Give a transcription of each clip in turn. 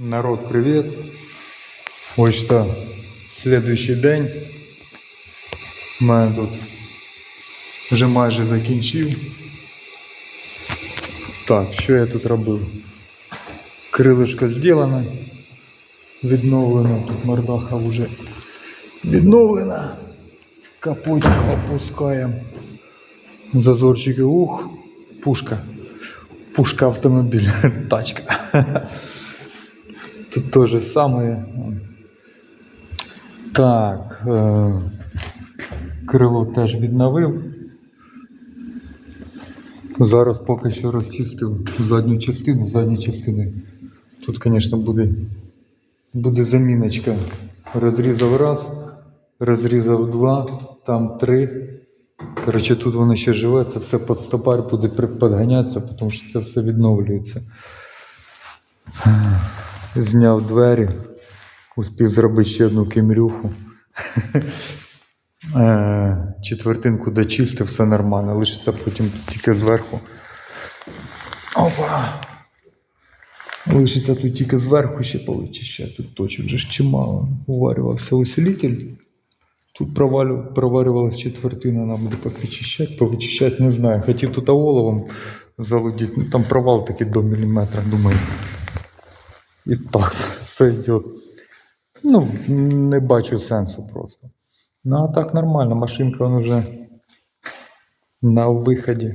Народ, привет! Ось що, слідуючий день. Мене тут вже майже закінчив. Так, що я тут робив? Крилишко зроблено, відновлено, тут мордаха вже відновлена. Капотик опускаємо. Зазорчики, ух, пушка. Пушка автомобіль, тачка. Тут то же самое. Так, е, крило теж відновив. Зараз поки що розчистив задню частину, задні частини. Тут, звісно, буде, буде заміночка. Розрізав раз, розрізав два, там три. Коротше, тут воно ще живе, це все під стопар буде підганятися, тому що це все відновлюється. Зняв двері, успів зробити ще одну кімрюху. Е, Четвертинку дочистив, все нормально, лишиться потім тільки зверху. Опа! Лишиться тут тільки зверху ще повичищати. Тут точок вже ж чимало. Уварювався усилитель. Тут провалю, проварювалась четвертина, нам буде повичищати, повичищати, не знаю. Хотів тут оловом залудити, ну там провал такий до міліметра, думаю. І так, йде. Ну, не бачу сенсу просто. Ну, а так нормально, машинка вона вже на виході.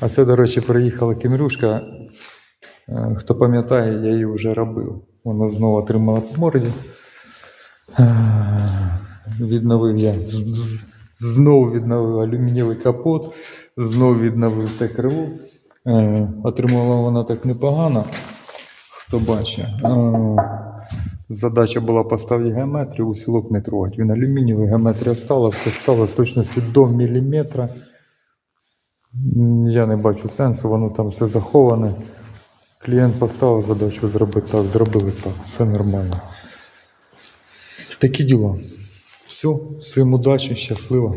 А це, до речі, приїхала кімрюшка. Е, Хто пам'ятає, я її вже робив. Вона знову отримала по морді. Е, Відновив я. Знову відновив алюмінієвий капот, знову відновив те крило. Е, Отримала вона так непогано, хто бачить. Е, Задача була поставити геометрію, усілок не трогати. Він алюмінієвий, геометрія стала, все стало з точністю до міліметра. Я не бачу сенсу, воно там все заховане. Клієнт поставив задачу зробити так, зробили так, все нормально. Такі діла. Все, всім удачі, щасливо.